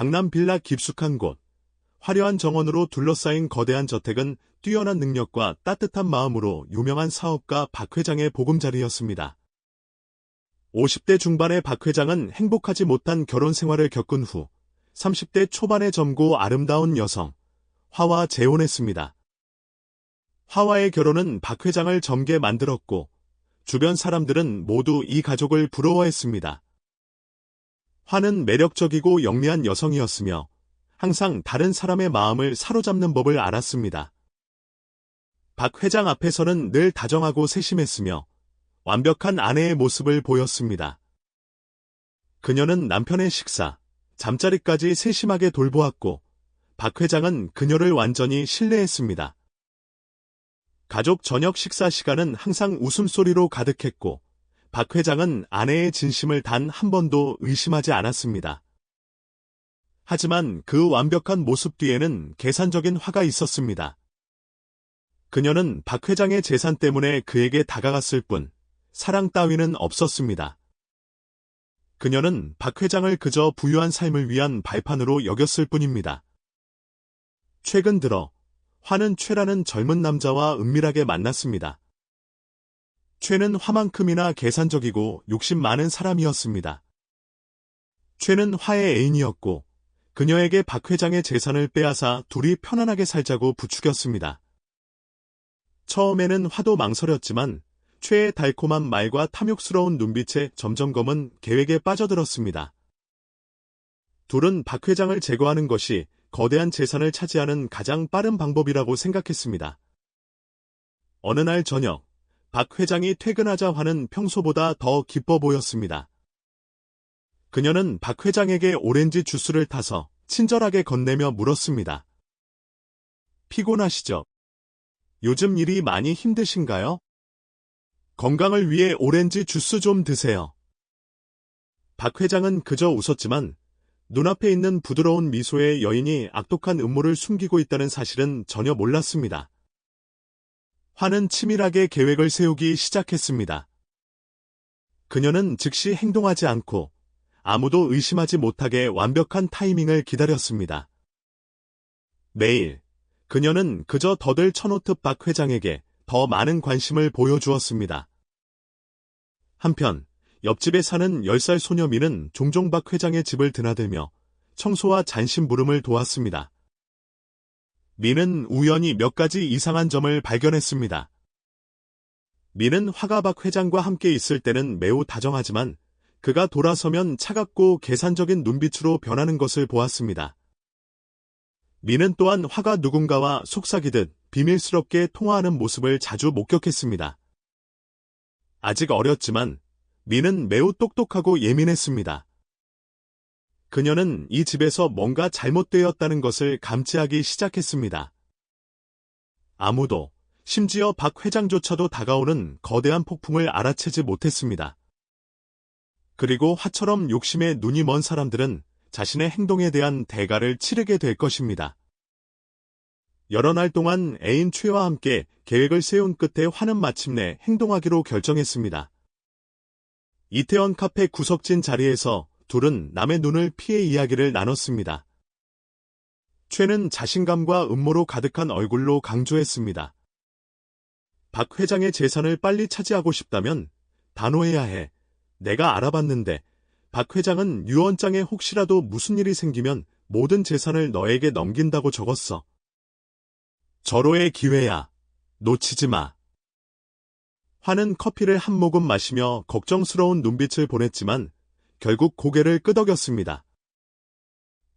강남 빌라 깊숙한 곳, 화려한 정원으로 둘러싸인 거대한 저택은 뛰어난 능력과 따뜻한 마음으로 유명한 사업가 박 회장의 보금자리였습니다. 50대 중반의 박 회장은 행복하지 못한 결혼 생활을 겪은 후 30대 초반의 젊고 아름다운 여성, 화와 재혼했습니다. 화와의 결혼은 박 회장을 젊게 만들었고 주변 사람들은 모두 이 가족을 부러워했습니다. 화는 매력적이고 영리한 여성이었으며 항상 다른 사람의 마음을 사로잡는 법을 알았습니다. 박 회장 앞에서는 늘 다정하고 세심했으며 완벽한 아내의 모습을 보였습니다. 그녀는 남편의 식사, 잠자리까지 세심하게 돌보았고 박 회장은 그녀를 완전히 신뢰했습니다. 가족 저녁 식사 시간은 항상 웃음소리로 가득했고 박 회장은 아내의 진심을 단 한 번도 의심하지 않았습니다. 하지만 그 완벽한 모습 뒤에는 계산적인 화가 있었습니다. 그녀는 박 회장의 재산 때문에 그에게 다가갔을 뿐 사랑 따위는 없었습니다. 그녀는 박 회장을 그저 부유한 삶을 위한 발판으로 여겼을 뿐입니다. 최근 들어 화는 최라는 젊은 남자와 은밀하게 만났습니다. 최는 화만큼이나 계산적이고 욕심 많은 사람이었습니다. 최는 화의 애인이었고 그녀에게 박 회장의 재산을 빼앗아 둘이 편안하게 살자고 부추겼습니다. 처음에는 화도 망설였지만 최의 달콤한 말과 탐욕스러운 눈빛에 점점검은 계획에 빠져들었습니다. 둘은 박 회장을 제거하는 것이 거대한 재산을 차지하는 가장 빠른 방법이라고 생각했습니다. 어느 날 저녁, 박 회장이 퇴근하자 화는 평소보다 더 기뻐 보였습니다. 그녀는 박 회장에게 오렌지 주스를 타서 친절하게 건네며 물었습니다. 피곤하시죠? 요즘 일이 많이 힘드신가요? 건강을 위해 오렌지 주스 좀 드세요. 박 회장은 그저 웃었지만 눈앞에 있는 부드러운 미소의 여인이 악독한 음모를 숨기고 있다는 사실은 전혀 몰랐습니다. 화는 치밀하게 계획을 세우기 시작했습니다. 그녀는 즉시 행동하지 않고 아무도 의심하지 못하게 완벽한 타이밍을 기다렸습니다. 매일 그녀는 그저 더들 쳐놓듯 박 회장에게 더 많은 관심을 보여주었습니다. 한편 옆집에 사는 10살 소녀 미는 종종 박 회장의 집을 드나들며 청소와 잔심부름을 도왔습니다. 미는 우연히 몇 가지 이상한 점을 발견했습니다. 미는 화가 박 회장과 함께 있을 때는 매우 다정하지만 그가 돌아서면 차갑고 계산적인 눈빛으로 변하는 것을 보았습니다. 미는 또한 화가 누군가와 속삭이듯 비밀스럽게 통화하는 모습을 자주 목격했습니다. 아직 어렸지만 미는 매우 똑똑하고 예민했습니다. 그녀는 이 집에서 뭔가 잘못되었다는 것을 감지하기 시작했습니다. 아무도, 심지어 박 회장조차도 다가오는 거대한 폭풍을 알아채지 못했습니다. 그리고 화처럼 욕심에 눈이 먼 사람들은 자신의 행동에 대한 대가를 치르게 될 것입니다. 여러 날 동안 애인 최와 함께 계획을 세운 끝에 화는 마침내 행동하기로 결정했습니다. 이태원 카페 구석진 자리에서 둘은 남의 눈을 피해 이야기를 나눴습니다. 최는 자신감과 음모로 가득한 얼굴로 강조했습니다. 박 회장의 재산을 빨리 차지하고 싶다면 단호해야 해. 내가 알아봤는데 박 회장은 유언장에 혹시라도 무슨 일이 생기면 모든 재산을 너에게 넘긴다고 적었어. 절호의 기회야. 놓치지 마. 화는 커피를 한 모금 마시며 걱정스러운 눈빛을 보냈지만 결국 고개를 끄덕였습니다.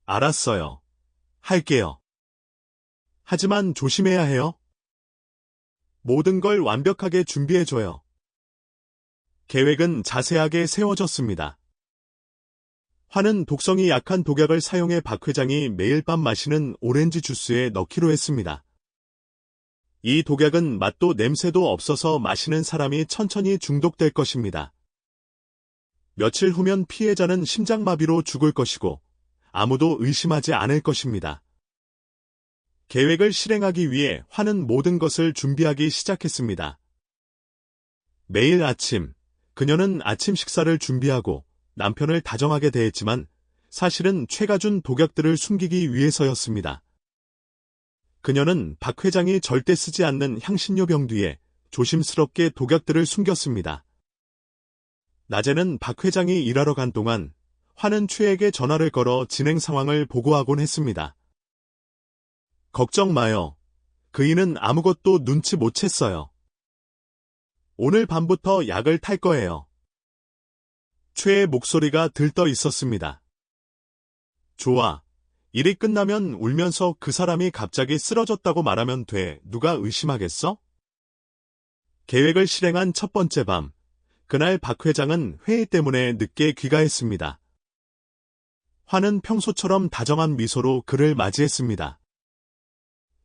알았어요. 할게요. 하지만 조심해야 해요. 모든 걸 완벽하게 준비해줘요. 계획은 자세하게 세워졌습니다. 화는 독성이 약한 독약을 사용해 박 회장이 매일 밤 마시는 오렌지 주스에 넣기로 했습니다. 이 독약은 맛도 냄새도 없어서 마시는 사람이 천천히 중독될 것입니다. 며칠 후면 피해자는 심장마비로 죽을 것이고 아무도 의심하지 않을 것입니다. 계획을 실행하기 위해 화는 모든 것을 준비하기 시작했습니다. 매일 아침, 그녀는 아침 식사를 준비하고 남편을 다정하게 대했지만 사실은 최가 준 독약들을 숨기기 위해서였습니다. 그녀는 박 회장이 절대 쓰지 않는 향신료 병 뒤에 조심스럽게 독약들을 숨겼습니다. 낮에는 박 회장이 일하러 간 동안 화는 최에게 전화를 걸어 진행 상황을 보고하곤 했습니다. 걱정 마요. 그이는 아무것도 눈치 못 챘어요. 오늘 밤부터 약을 탈 거예요. 최의 목소리가 들떠 있었습니다. 좋아. 일이 끝나면 울면서 그 사람이 갑자기 쓰러졌다고 말하면 돼. 누가 의심하겠어? 계획을 실행한 첫 번째 밤. 그날 박 회장은 회의 때문에 늦게 귀가했습니다. 화는 평소처럼 다정한 미소로 그를 맞이했습니다.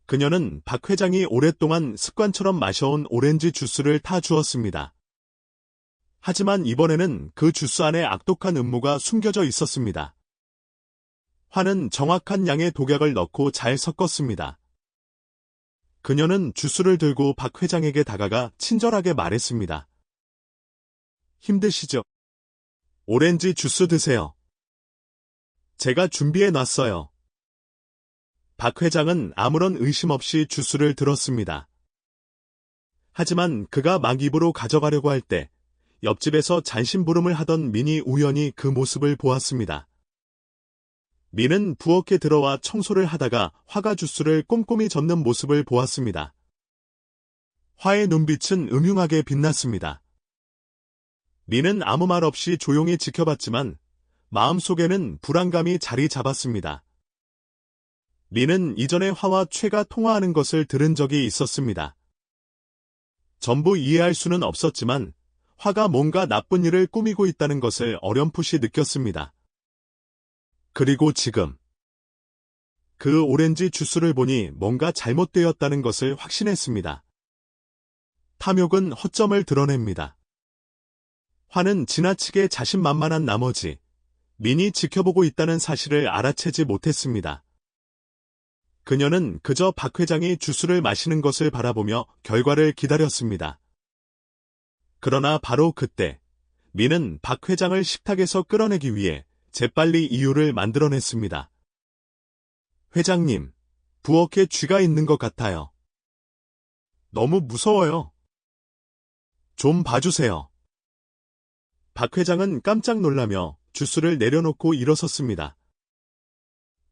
그녀는 박 회장이 오랫동안 습관처럼 마셔온 오렌지 주스를 타 주었습니다. 하지만 이번에는 그 주스 안에 악독한 음모가 숨겨져 있었습니다. 화는 정확한 양의 독약을 넣고 잘 섞었습니다. 그녀는 주스를 들고 박 회장에게 다가가 친절하게 말했습니다. 힘드시죠? 오렌지 주스 드세요. 제가 준비해 놨어요. 박 회장은 아무런 의심 없이 주스를 들었습니다. 하지만 그가 막 입으로 가져가려고 할 때 옆집에서 잔심부름을 하던 민이 우연히 그 모습을 보았습니다. 민은 부엌에 들어와 청소를 하다가 화가 주스를 꼼꼼히 젓는 모습을 보았습니다. 화의 눈빛은 음흉하게 빛났습니다. 민은 아무 말 없이 조용히 지켜봤지만 마음속에는 불안감이 자리 잡았습니다. 민은 이전에 화와 최가 통화하는 것을 들은 적이 있었습니다. 전부 이해할 수는 없었지만 화가 뭔가 나쁜 일을 꾸미고 있다는 것을 어렴풋이 느꼈습니다. 그리고 지금 그 오렌지 주스를 보니 뭔가 잘못되었다는 것을 확신했습니다. 탐욕은 허점을 드러냅니다. 화는 지나치게 자신만만한 나머지 민이 지켜보고 있다는 사실을 알아채지 못했습니다. 그녀는 그저 박 회장이 주스를 마시는 것을 바라보며 결과를 기다렸습니다. 그러나 바로 그때 민은 박 회장을 식탁에서 끌어내기 위해 재빨리 이유를 만들어냈습니다. 회장님, 부엌에 쥐가 있는 것 같아요. 너무 무서워요. 좀 봐주세요. 박 회장은 깜짝 놀라며 주스를 내려놓고 일어섰습니다.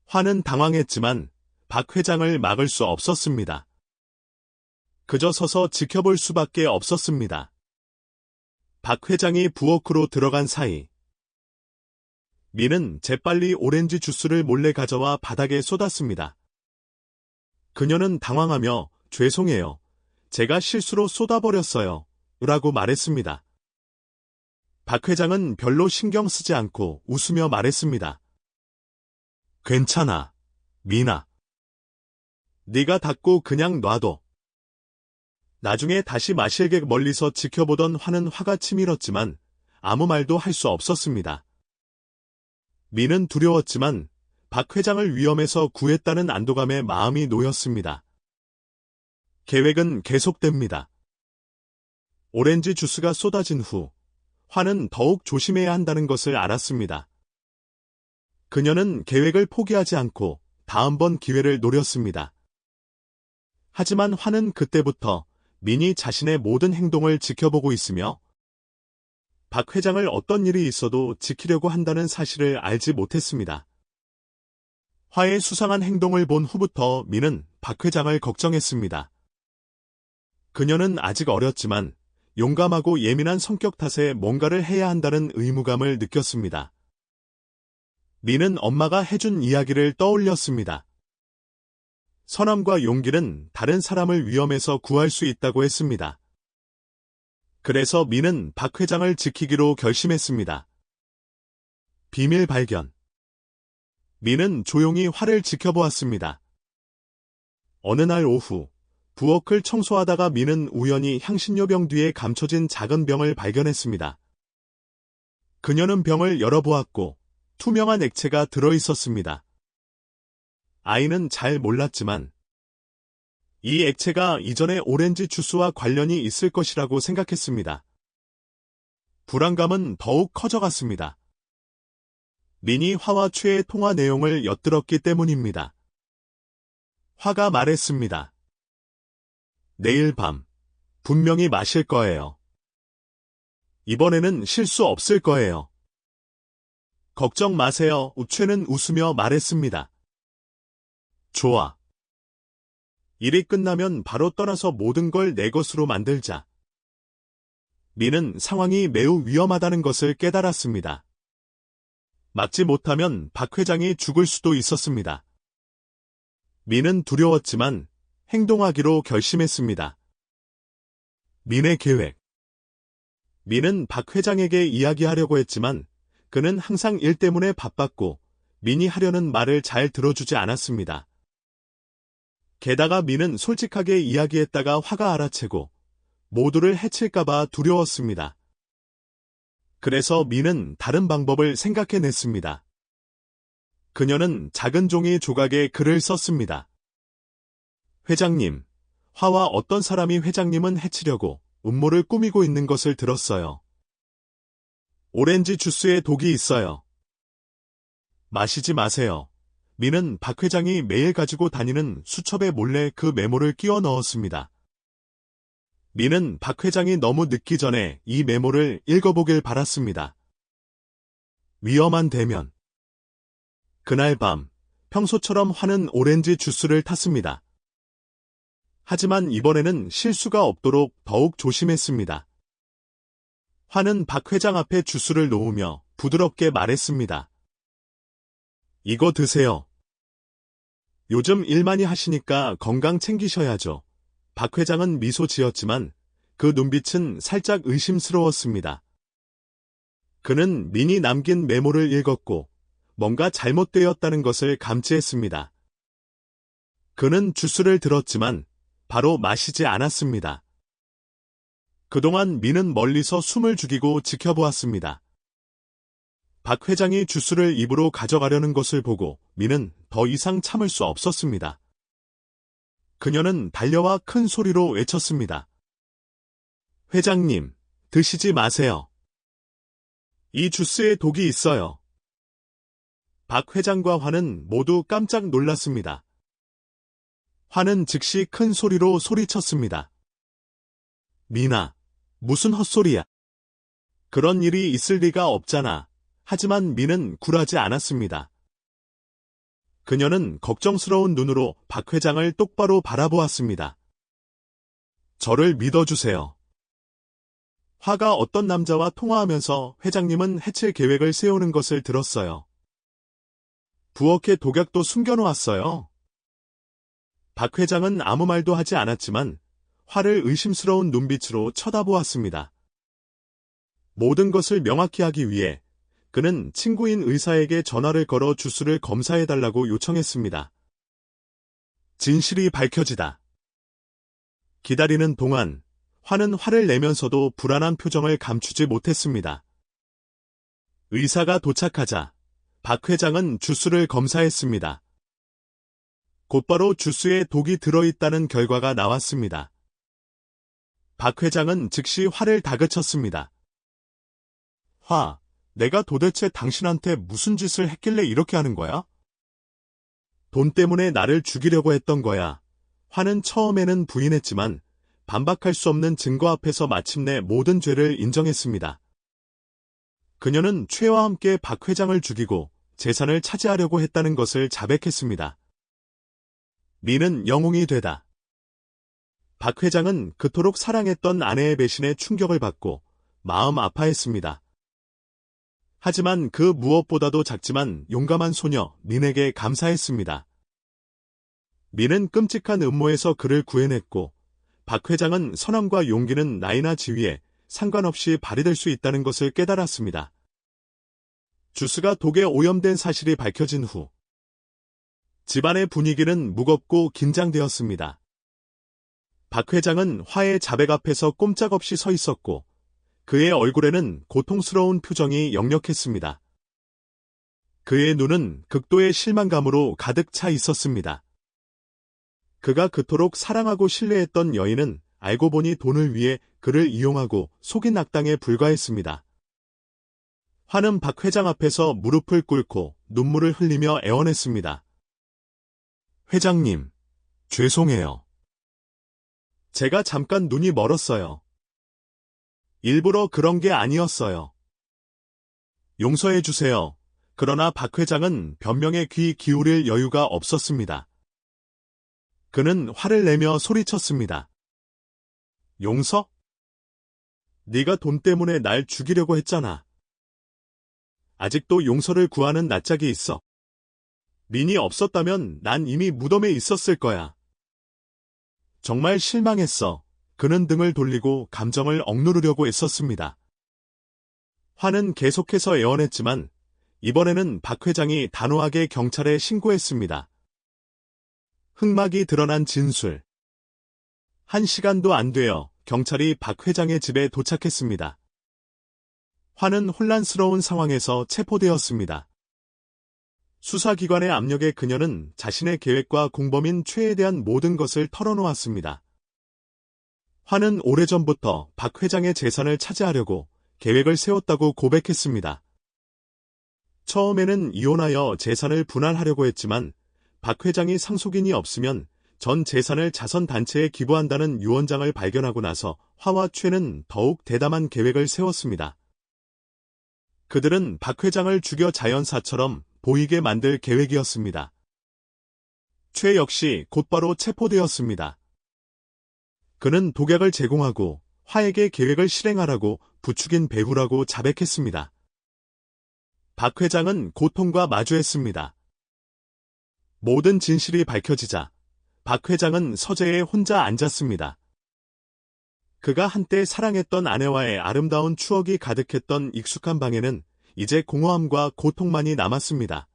화는 당황했지만 박 회장을 막을 수 없었습니다. 그저 서서 지켜볼 수밖에 없었습니다. 박 회장이 부엌으로 들어간 사이 미는 재빨리 오렌지 주스를 몰래 가져와 바닥에 쏟았습니다. 그녀는 당황하며 죄송해요. 제가 실수로 쏟아버렸어요. 라고 말했습니다. 박 회장은 별로 신경 쓰지 않고 웃으며 말했습니다. 괜찮아, 미나. 네가 닫고 그냥 놔둬. 나중에 다시 마실게 멀리서 지켜보던 화는 화가 치밀었지만 아무 말도 할 수 없었습니다. 미는 두려웠지만 박 회장을 위험에서 구했다는 안도감에 마음이 놓였습니다. 계획은 계속됩니다. 오렌지 주스가 쏟아진 후 화는 더욱 조심해야 한다는 것을 알았습니다. 그녀는 계획을 포기하지 않고 다음번 기회를 노렸습니다. 하지만 화는 그때부터 민이 자신의 모든 행동을 지켜보고 있으며 박 회장을 어떤 일이 있어도 지키려고 한다는 사실을 알지 못했습니다. 화의 수상한 행동을 본 후부터 민은 박 회장을 걱정했습니다. 그녀는 아직 어렸지만 용감하고 예민한 성격 탓에 뭔가를 해야 한다는 의무감을 느꼈습니다. 민은 엄마가 해준 이야기를 떠올렸습니다. 선함과 용기는 다른 사람을 위험에서 구할 수 있다고 했습니다. 그래서 미는 박 회장을 지키기로 결심했습니다. 비밀 발견 미는 조용히 화를 지켜보았습니다. 어느 날 오후 부엌을 청소하다가 미는 우연히 향신료병 뒤에 감춰진 작은 병을 발견했습니다. 그녀는 병을 열어보았고 투명한 액체가 들어있었습니다. 아이는 잘 몰랐지만 이 액체가 이전의 오렌지 주스와 관련이 있을 것이라고 생각했습니다. 불안감은 더욱 커져갔습니다. 민이 화와 최의 통화 내용을 엿들었기 때문입니다. 화가 말했습니다. 내일 밤, 분명히 마실 거예요. 이번에는 실수 없을 거예요. 걱정 마세요. 우최는 웃으며 말했습니다. 좋아. 일이 끝나면 바로 떠나서 모든 걸 내 것으로 만들자. 미는 상황이 매우 위험하다는 것을 깨달았습니다. 막지 못하면 박 회장이 죽을 수도 있었습니다. 미는 두려웠지만 행동하기로 결심했습니다. 민의 계획. 민은 박 회장에게 이야기하려고 했지만 그는 항상 일 때문에 바빴고 민이 하려는 말을 잘 들어주지 않았습니다. 게다가 민은 솔직하게 이야기했다가 화가 알아채고 모두를 해칠까봐 두려웠습니다. 그래서 민은 다른 방법을 생각해냈습니다. 그녀는 작은 종이 조각에 글을 썼습니다. 회장님, 화와 어떤 사람이 회장님은 해치려고 음모를 꾸미고 있는 것을 들었어요. 오렌지 주스에 독이 있어요. 마시지 마세요. 민은 박 회장이 매일 가지고 다니는 수첩에 몰래 그 메모를 끼워 넣었습니다. 민은 박 회장이 너무 늦기 전에 이 메모를 읽어보길 바랐습니다. 위험한 대면. 그날 밤, 평소처럼 화는 오렌지 주스를 탔습니다. 하지만 이번에는 실수가 없도록 더욱 조심했습니다. 화는 박 회장 앞에 주스를 놓으며 부드럽게 말했습니다. 이거 드세요. 요즘 일 많이 하시니까 건강 챙기셔야죠. 박 회장은 미소 지었지만 그 눈빛은 살짝 의심스러웠습니다. 그는 민이 남긴 메모를 읽었고 뭔가 잘못되었다는 것을 감지했습니다. 그는 주스를 들었지만 바로 마시지 않았습니다. 그동안 민은 멀리서 숨을 죽이고 지켜보았습니다. 박 회장이 주스를 입으로 가져가려는 것을 보고 민은 더 이상 참을 수 없었습니다. 그녀는 달려와 큰 소리로 외쳤습니다. 회장님, 드시지 마세요. 이 주스에 독이 있어요. 박 회장과 화는 모두 깜짝 놀랐습니다. 화는 즉시 큰 소리로 소리쳤습니다. 미나, 무슨 헛소리야. 그런 일이 있을 리가 없잖아. 하지만 미는 굴하지 않았습니다. 그녀는 걱정스러운 눈으로 박 회장을 똑바로 바라보았습니다. 저를 믿어주세요. 화가 어떤 남자와 통화하면서 회장님은 해칠 계획을 세우는 것을 들었어요. 부엌에 독약도 숨겨놓았어요. 박 회장은 아무 말도 하지 않았지만 화를 의심스러운 눈빛으로 쳐다보았습니다. 모든 것을 명확히 하기 위해 그는 친구인 의사에게 전화를 걸어 주스를 검사해달라고 요청했습니다. 진실이 밝혀지다. 기다리는 동안 화는 화를 내면서도 불안한 표정을 감추지 못했습니다. 의사가 도착하자 박 회장은 주스를 검사했습니다. 곧바로 주스에 독이 들어있다는 결과가 나왔습니다. 박 회장은 즉시 화를 다그쳤습니다. 화, 내가 도대체 당신한테 무슨 짓을 했길래 이렇게 하는 거야? 돈 때문에 나를 죽이려고 했던 거야. 화는 처음에는 부인했지만 반박할 수 없는 증거 앞에서 마침내 모든 죄를 인정했습니다. 그녀는 최와 함께 박 회장을 죽이고 재산을 차지하려고 했다는 것을 자백했습니다. 미는 영웅이 되다. 박 회장은 그토록 사랑했던 아내의 배신에 충격을 받고 마음 아파했습니다. 하지만 그 무엇보다도 작지만 용감한 소녀 민에게 감사했습니다. 민은 끔찍한 음모에서 그를 구해냈고 박 회장은 선함과 용기는 나이나 지위에 상관없이 발휘될 수 있다는 것을 깨달았습니다. 주스가 독에 오염된 사실이 밝혀진 후 집안의 분위기는 무겁고 긴장되었습니다. 박 회장은 화의 자백 앞에서 꼼짝없이 서 있었고 그의 얼굴에는 고통스러운 표정이 역력했습니다. 그의 눈은 극도의 실망감으로 가득 차 있었습니다. 그가 그토록 사랑하고 신뢰했던 여인은 알고 보니 돈을 위해 그를 이용하고 속인 악당에 불과했습니다. 화는 박 회장 앞에서 무릎을 꿇고 눈물을 흘리며 애원했습니다. 회장님, 죄송해요. 제가 잠깐 눈이 멀었어요. 일부러 그런 게 아니었어요. 용서해 주세요. 그러나 박 회장은 변명에 귀 기울일 여유가 없었습니다. 그는 화를 내며 소리쳤습니다. 용서? 네가 돈 때문에 날 죽이려고 했잖아. 아직도 용서를 구하는 낯짝이 있어. 민이 없었다면 난 이미 무덤에 있었을 거야. 정말 실망했어. 그는 등을 돌리고 감정을 억누르려고 애썼습니다. 화는 계속해서 애원했지만 이번에는 박 회장이 단호하게 경찰에 신고했습니다. 흑막이 드러난 진술. 한 시간도 안 되어 경찰이 박 회장의 집에 도착했습니다. 화는 혼란스러운 상황에서 체포되었습니다. 수사기관의 압력에 그녀는 자신의 계획과 공범인 최에 대한 모든 것을 털어놓았습니다. 화는 오래전부터 박 회장의 재산을 차지하려고 계획을 세웠다고 고백했습니다. 처음에는 이혼하여 재산을 분할하려고 했지만 박 회장이 상속인이 없으면 전 재산을 자선단체에 기부한다는 유언장을 발견하고 나서 화와 최는 더욱 대담한 계획을 세웠습니다. 그들은 박 회장을 죽여 자연사처럼 보이게 만들 계획이었습니다. 최 역시 곧바로 체포되었습니다. 그는 독약을 제공하고 화에게 계획을 실행하라고 부추긴 배후라고 자백했습니다. 박 회장은 고통과 마주했습니다. 모든 진실이 밝혀지자 박 회장은 서재에 혼자 앉았습니다. 그가 한때 사랑했던 아내와의 아름다운 추억이 가득했던 익숙한 방에는 이제 공허함과 고통만이 남았습니다.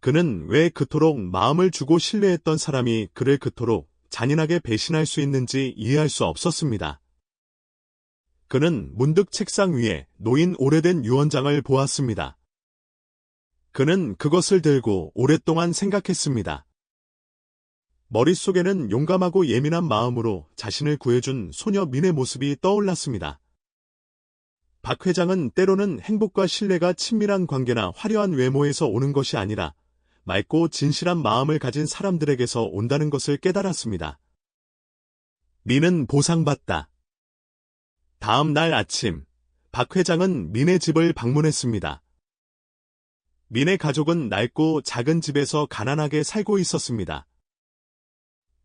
그는 왜 그토록 마음을 주고 신뢰했던 사람이 그를 그토록 잔인하게 배신할 수 있는지 이해할 수 없었습니다. 그는 문득 책상 위에 놓인 오래된 유언장을 보았습니다. 그는 그것을 들고 오랫동안 생각했습니다. 머릿속에는 용감하고 예민한 마음으로 자신을 구해준 소녀 민의 모습이 떠올랐습니다. 박 회장은 때로는 행복과 신뢰가 친밀한 관계나 화려한 외모에서 오는 것이 아니라 맑고 진실한 마음을 가진 사람들에게서 온다는 것을 깨달았습니다. 민은 보상받다. 다음 날 아침, 박 회장은 민의 집을 방문했습니다. 민의 가족은 낡고 작은 집에서 가난하게 살고 있었습니다.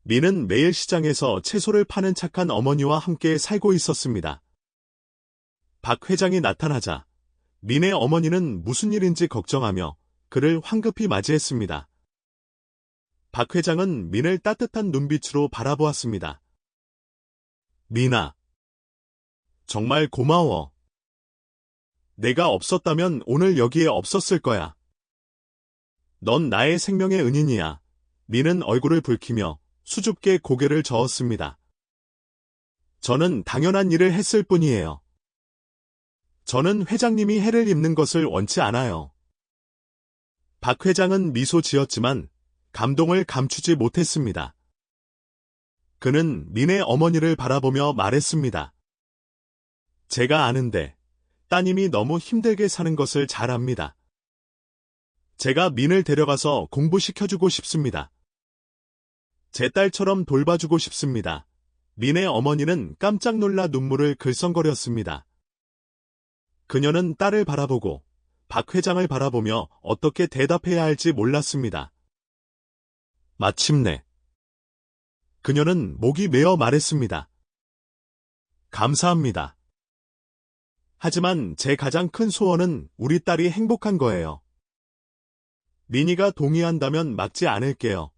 민은 매일 시장에서 채소를 파는 착한 어머니와 함께 살고 있었습니다. 박 회장이 나타나자 민의 어머니는 무슨 일인지 걱정하며 그를 황급히 맞이했습니다. 박 회장은 민을 따뜻한 눈빛으로 바라보았습니다. 민아, 정말 고마워. 내가 없었다면 오늘 여기에 없었을 거야. 넌 나의 생명의 은인이야. 민은 얼굴을 붉히며 수줍게 고개를 저었습니다. 저는 당연한 일을 했을 뿐이에요. 저는 회장님이 해를 입는 것을 원치 않아요. 박 회장은 미소 지었지만 감동을 감추지 못했습니다. 그는 민의 어머니를 바라보며 말했습니다. 제가 아는데 따님이 너무 힘들게 사는 것을 잘 압니다. 제가 민을 데려가서 공부시켜주고 싶습니다. 제 딸처럼 돌봐주고 싶습니다. 민의 어머니는 깜짝 놀라 눈물을 글썽거렸습니다. 그녀는 딸을 바라보고 박 회장을 바라보며 어떻게 대답해야 할지 몰랐습니다. 마침내 그녀는 목이 메어 말했습니다. 감사합니다. 하지만 제 가장 큰 소원은 우리 딸이 행복한 거예요. 미니가 동의한다면 막지 않을게요.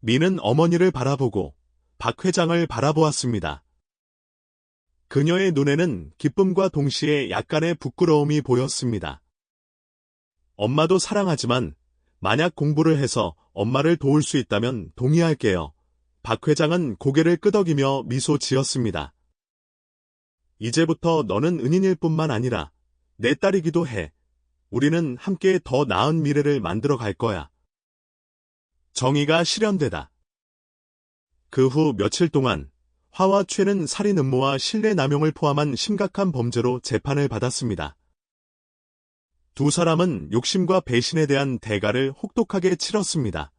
미는 어머니를 바라보고 박 회장을 바라보았습니다. 그녀의 눈에는 기쁨과 동시에 약간의 부끄러움이 보였습니다. 엄마도 사랑하지만 만약 공부를 해서 엄마를 도울 수 있다면 동의할게요. 박 회장은 고개를 끄덕이며 미소 지었습니다. 이제부터 너는 은인일 뿐만 아니라 내 딸이기도 해. 우리는 함께 더 나은 미래를 만들어 갈 거야. 정의가 실현되다. 그 후 며칠 동안 화와 최는 살인 음모와 신뢰 남용을 포함한 심각한 범죄로 재판을 받았습니다. 두 사람은 욕심과 배신에 대한 대가를 혹독하게 치렀습니다.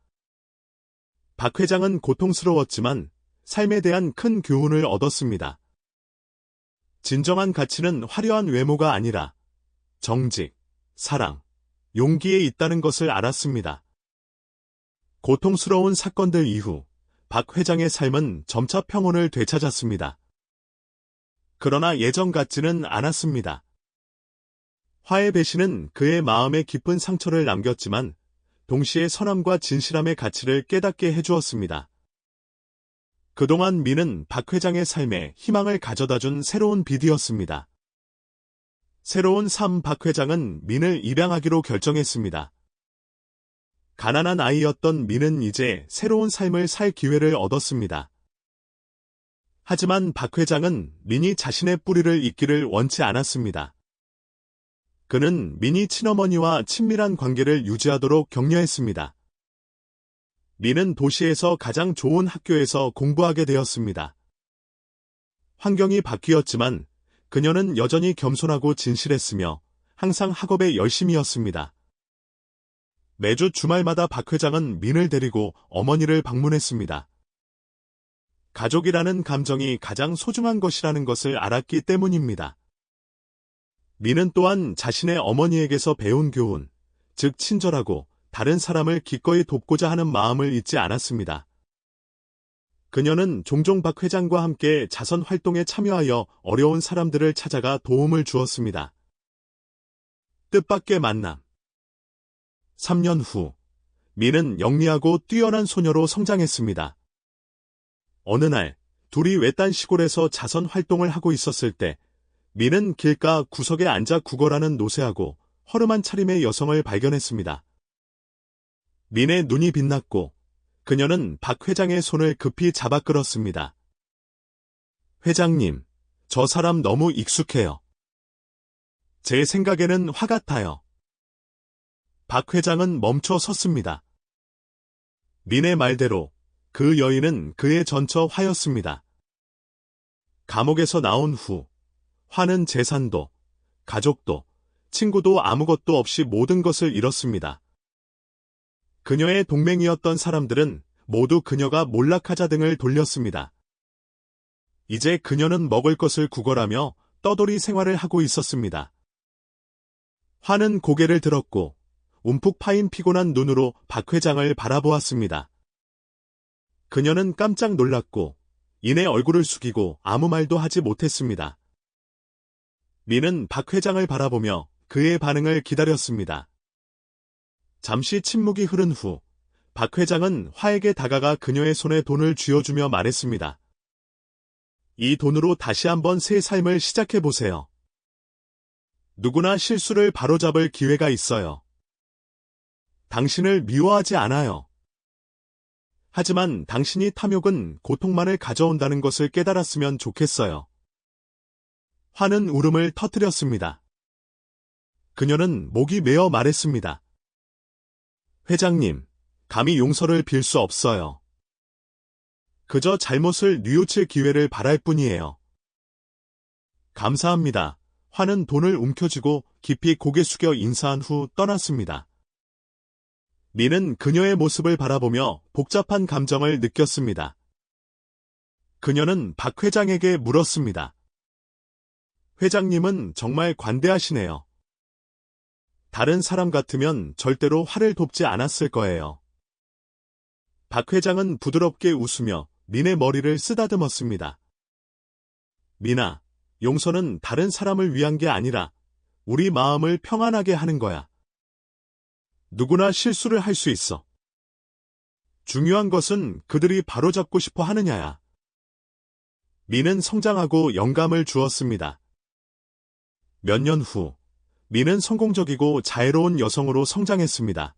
박 회장은 고통스러웠지만 삶에 대한 큰 교훈을 얻었습니다. 진정한 가치는 화려한 외모가 아니라 정직, 사랑, 용기에 있다는 것을 알았습니다. 고통스러운 사건들 이후 박 회장의 삶은 점차 평온을 되찾았습니다. 그러나 예전 같지는 않았습니다. 화의 배신은 그의 마음에 깊은 상처를 남겼지만 동시에 선함과 진실함의 가치를 깨닫게 해주었습니다. 그동안 민은 박 회장의 삶에 희망을 가져다 준 새로운 빛이었습니다. 새로운 삶 박 회장은 민을 입양하기로 결정했습니다. 가난한 아이였던 민은 이제 새로운 삶을 살 기회를 얻었습니다. 하지만 박 회장은 민이 자신의 뿌리를 잇기를 원치 않았습니다. 그는 민이 친어머니와 친밀한 관계를 유지하도록 격려했습니다. 민은 도시에서 가장 좋은 학교에서 공부하게 되었습니다. 환경이 바뀌었지만 그녀는 여전히 겸손하고 진실했으며 항상 학업에 열심이었습니다. 매주 주말마다 박 회장은 민을 데리고 어머니를 방문했습니다. 가족이라는 감정이 가장 소중한 것이라는 것을 알았기 때문입니다. 민은 또한 자신의 어머니에게서 배운 교훈, 즉 친절하고 다른 사람을 기꺼이 돕고자 하는 마음을 잊지 않았습니다. 그녀는 종종 박 회장과 함께 자선 활동에 참여하여 어려운 사람들을 찾아가 도움을 주었습니다. 뜻밖의 만남 3년 후, 민은 영리하고 뛰어난 소녀로 성장했습니다. 어느 날, 둘이 외딴 시골에서 자선 활동을 하고 있었을 때, 민은 길가 구석에 앉아 구걸하는 노쇠하고 허름한 차림의 여성을 발견했습니다. 민의 눈이 빛났고, 그녀는 박 회장의 손을 급히 잡아 끌었습니다. 회장님, 저 사람 너무 익숙해요. 제 생각에는 화 같아요. 박 회장은 멈춰 섰습니다. 민의 말대로 그 여인은 그의 전처 화였습니다. 감옥에서 나온 후 화는 재산도, 가족도, 친구도 아무것도 없이 모든 것을 잃었습니다. 그녀의 동맹이었던 사람들은 모두 그녀가 몰락하자 등을 돌렸습니다. 이제 그녀는 먹을 것을 구걸하며 떠돌이 생활을 하고 있었습니다. 화는 고개를 들었고 움푹 파인 피곤한 눈으로 박 회장을 바라보았습니다. 그녀는 깜짝 놀랐고 이내 얼굴을 숙이고 아무 말도 하지 못했습니다. 미는 박 회장을 바라보며 그의 반응을 기다렸습니다. 잠시 침묵이 흐른 후, 박 회장은 화에게 다가가 그녀의 손에 돈을 쥐어주며 말했습니다. 이 돈으로 다시 한번 새 삶을 시작해보세요. 누구나 실수를 바로잡을 기회가 있어요. 당신을 미워하지 않아요. 하지만 당신이 탐욕은 고통만을 가져온다는 것을 깨달았으면 좋겠어요. 화는 울음을 터뜨렸습니다. 그녀는 목이 메어 말했습니다. 회장님, 감히 용서를 빌 수 없어요. 그저 잘못을 뉘우칠 기회를 바랄 뿐이에요. 감사합니다. 화는 돈을 움켜쥐고 깊이 고개 숙여 인사한 후 떠났습니다. 미는 그녀의 모습을 바라보며 복잡한 감정을 느꼈습니다. 그녀는 박 회장에게 물었습니다. 회장님은 정말 관대하시네요. 다른 사람 같으면 절대로 화를 돕지 않았을 거예요. 박 회장은 부드럽게 웃으며 민의 머리를 쓰다듬었습니다. 민아, 용서는 다른 사람을 위한 게 아니라 우리 마음을 평안하게 하는 거야. 누구나 실수를 할 수 있어. 중요한 것은 그들이 바로잡고 싶어 하느냐야. 민은 성장하고 영감을 주었습니다. 몇 년 후, 민은 성공적이고 자애로운 여성으로 성장했습니다.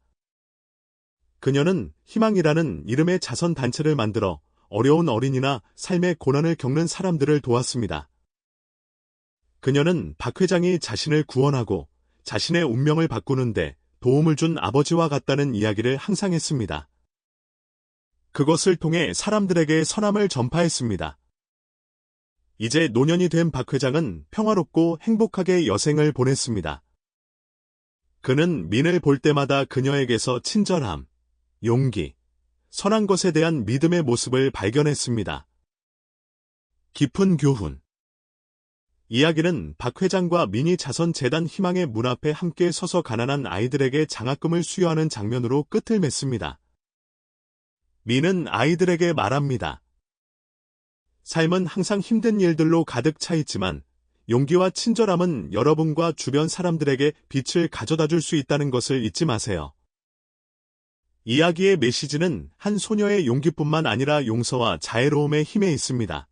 그녀는 희망이라는 이름의 자선 단체를 만들어 어려운 어린이나 삶의 고난을 겪는 사람들을 도왔습니다. 그녀는 박 회장이 자신을 구원하고 자신의 운명을 바꾸는데 도움을 준 아버지와 같다는 이야기를 항상 했습니다. 그것을 통해 사람들에게 선함을 전파했습니다. 이제 노년이 된 박 회장은 평화롭고 행복하게 여생을 보냈습니다. 그는 민을 볼 때마다 그녀에게서 친절함, 용기, 선한 것에 대한 믿음의 모습을 발견했습니다. 깊은 교훈 이야기는 박 회장과 미니 자선재단 희망의 문 앞에 함께 서서 가난한 아이들에게 장학금을 수여하는 장면으로 끝을 맺습니다. 미는 아이들에게 말합니다. 삶은 항상 힘든 일들로 가득 차 있지만 용기와 친절함은 여러분과 주변 사람들에게 빛을 가져다 줄 수 있다는 것을 잊지 마세요. 이야기의 메시지는 한 소녀의 용기뿐만 아니라 용서와 자애로움의 힘에 있습니다.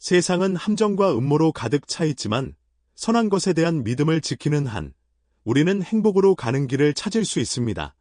세상은 함정과 음모로 가득 차 있지만 선한 것에 대한 믿음을 지키는 한 우리는 행복으로 가는 길을 찾을 수 있습니다.